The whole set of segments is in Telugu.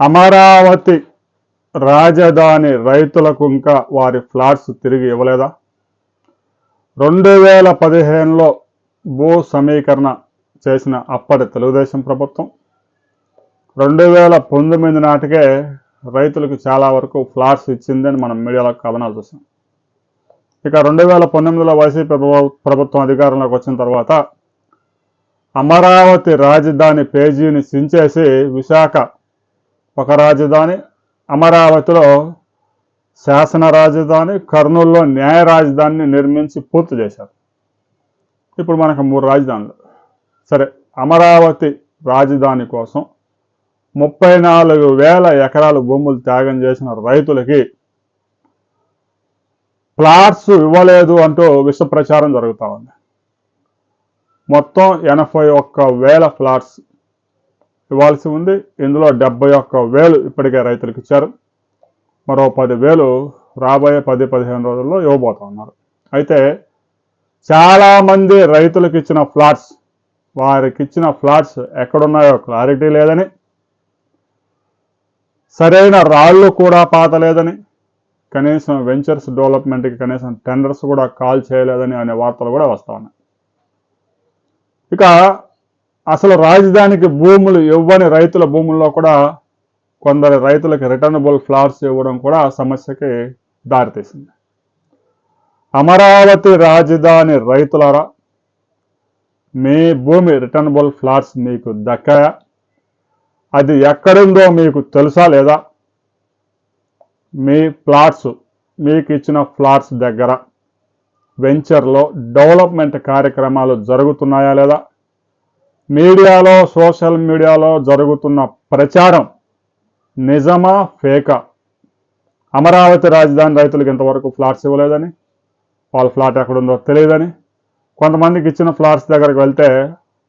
అమరావతి రాజధాని రైతులకు ఇంకా వారి ఫ్లాట్స్ తిరిగి ఇవ్వలేదా? రెండు వేల పదిహేనులో భూ సమీకరణ చేసిన అప్పటి తెలుగుదేశం ప్రభుత్వం. రెండు వేల పంతొమ్మిది నాటికే రైతులకు చాలా వరకు ఫ్లాట్స్ ఇచ్చిందని మనం మీడియాలో కథనాలు చూసాం. ఇక రెండు వేల పంతొమ్మిదిలో వైసీపీ ప్రభుత్వం అధికారంలోకి వచ్చిన తర్వాత అమరావతి రాజధాని పేజీని సించేసి విశాఖ ఒక రాజధాని అమరావతిలో శాసన రాజధాని కర్నూలులో న్యాయ రాజధానిని నిర్మించి పూర్తి చేశారు. ఇప్పుడు మనకు మూడు రాజధానులు. సరే అమరావతి రాజధాని కోసం ముప్పై నాలుగు వేల ఎకరాల భూములు త్యాగం చేసిన రైతులకి ప్లాట్స్ ఇవ్వలేదు అంటూ విష ప్రచారం జరుగుతూ ఉంది. మొత్తం ఎనభై ఒక్క వేల ఫ్లాట్స్ ఇవ్వాల్సి ఉంది. ఇందులో డెబ్బై ఒక్క వేలు ఇప్పటికే రైతులకు ఇచ్చారు. మరో పదివేలు రాబోయే పది పదిహేను రోజుల్లో ఇవ్వబోతా ఉన్నారు. అయితే చాలామంది రైతులకు ఇచ్చిన ఫ్లాట్స్ వారికి ఇచ్చిన ఫ్లాట్స్ ఎక్కడున్నాయో క్లారిటీ లేదని సరైన రాళ్ళు కూడా పాతలేదని కనీసం వెంచర్స్ డెవలప్మెంట్కి కనీసం టెండర్స్ కూడా కాల్ చేయలేదని అనే వార్తలు కూడా వస్తూ ఉన్నాయి. ఇక అసలు రాజధానికి భూములు ఇవ్వని రైతుల భూముల్లో కూడా కొందరు రైతులకు రిటర్నబుల్ ఫ్లాట్స్ ఇవ్వడం కూడా సమస్యకి దారితీసింది. అమరావతి రాజధాని రైతులారా మీ భూమి రిటర్నబుల్ ఫ్లాట్స్ మీకు దక్కాయా? అది ఎక్కడుందో మీకు తెలుసా లేదా? మీ ప్లాట్స్ మీకు ఇచ్చిన ఫ్లాట్స్ దగ్గర వెంచర్లో డెవలప్మెంట్ కార్యక్రమాలు జరుగుతున్నాయా లేదా? మీడియాలో సోషల్ మీడియాలో జరుగుతున్న ప్రచారం నిజమా ఫేకా? అమరావతి రాజధాని రైతులకు ఇంతవరకు ఫ్లాట్స్ ఇవ్వలేదని వాళ్ళ ఫ్లాట్ ఎక్కడుందో తెలియదని కొంతమందికి ఇచ్చిన ఫ్లాట్స్ దగ్గరికి వెళ్తే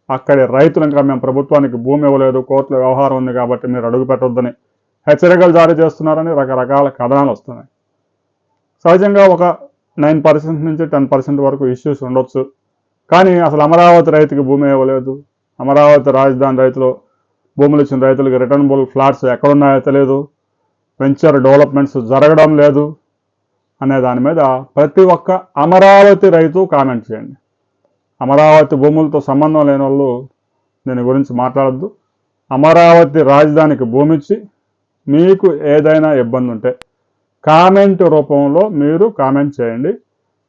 అక్కడి రైతులు ఇంకా మేము ప్రభుత్వానికి భూమి ఇవ్వలేదు కోర్టులో వ్యవహారం ఉంది కాబట్టి మీరు అడుగు పెట్టొద్దని హెచ్చరికలు జారీ చేస్తున్నారని రకరకాల కథనాలు వస్తున్నాయి. సహజంగా ఒక నైన్ పర్సెంట్ నుంచి టెన్ పర్సెంట్ వరకు ఇష్యూస్ ఉండొచ్చు. కానీ అసలు అమరావతి రైతుకి భూమి ఇవ్వలేదు అమరావతి రాజధాని రైతులు భూములు ఇచ్చిన రైతులకు రిటర్నబుల్ ఫ్లాట్స్ ఎక్కడున్నాయో తెలియదు వెంచర్ డెవలప్మెంట్స్ జరగడం లేదు అనే దాని మీద ప్రతి ఒక్క అమరావతి రైతు కామెంట్ చేయండి. అమరావతి భూములతో సంబంధం లేని వాళ్ళు దీని గురించి మాట్లాడద్దు. అమరావతి రాజధానికి భూమి ఇచ్చి మీకు ఏదైనా ఇబ్బంది ఉంటే కామెంట్ రూపంలో మీరు కామెంట్ చేయండి.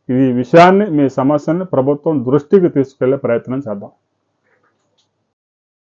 ఈ విషయాన్ని మీ సమస్యని ప్రభుత్వం దృష్టికి తీసుకెళ్ళే ప్రయత్నం చేద్దాం.